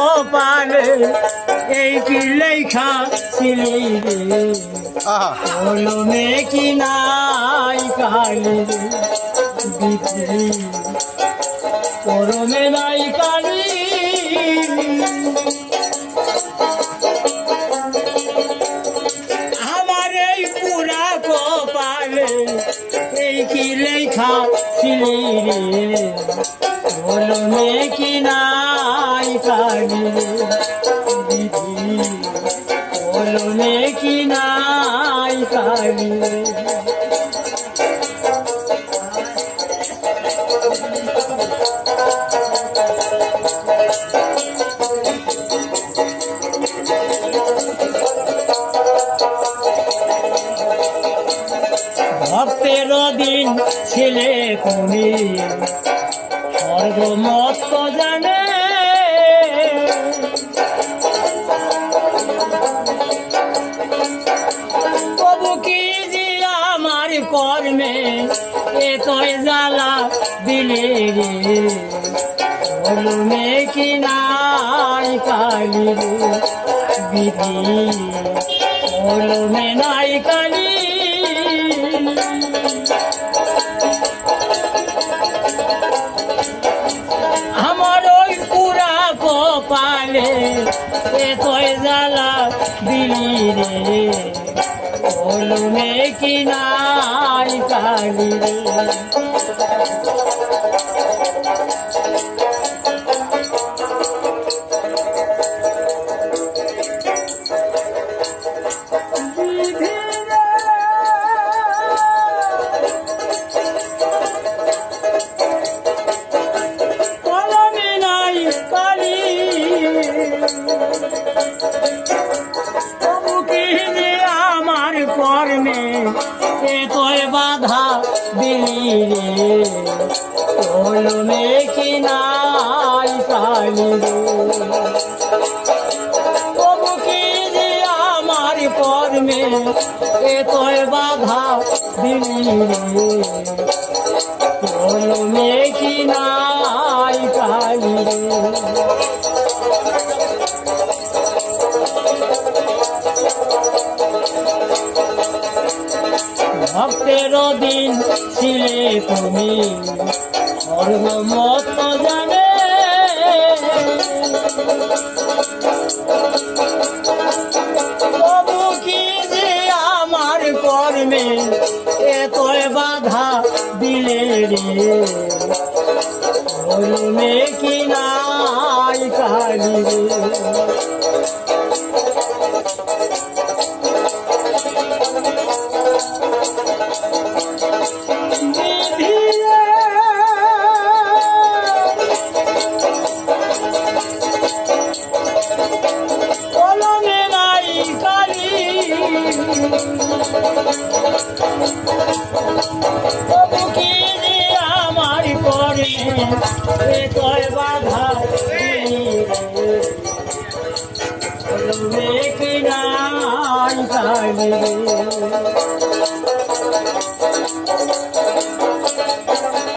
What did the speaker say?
কপালে এই কি লেখা ছিলি রে কলমে কি নাই কালি রে বিধি করমে নাই কালি লেখা ছিলি রে। কলমে কি নাই কালি রে ছেলে তুমি? সর্বমত জানে। তবু কি কর্মে এতই জ্বালা দিলে রে? কলমে কি নাই কালি বিধি? কলমে নাই কালি কপালে এতই জ্বালা দিলি রে? বলুনে কি নাই কালি রে? আমার কর্মে এতই বাধা দিলি রে। কলমে কি নাই কালি রে। আমার কর্মে এতই বাধা দিলি রে। ভক্তের দিন ছিলে তুমি। সর্বমত জানে। আমার কর্মে এতই বাধা দিলে রে? কি নাই কালি রে নয়নে নাই কালি। তবু কি আমার করে? কয় বাধা নাই কালি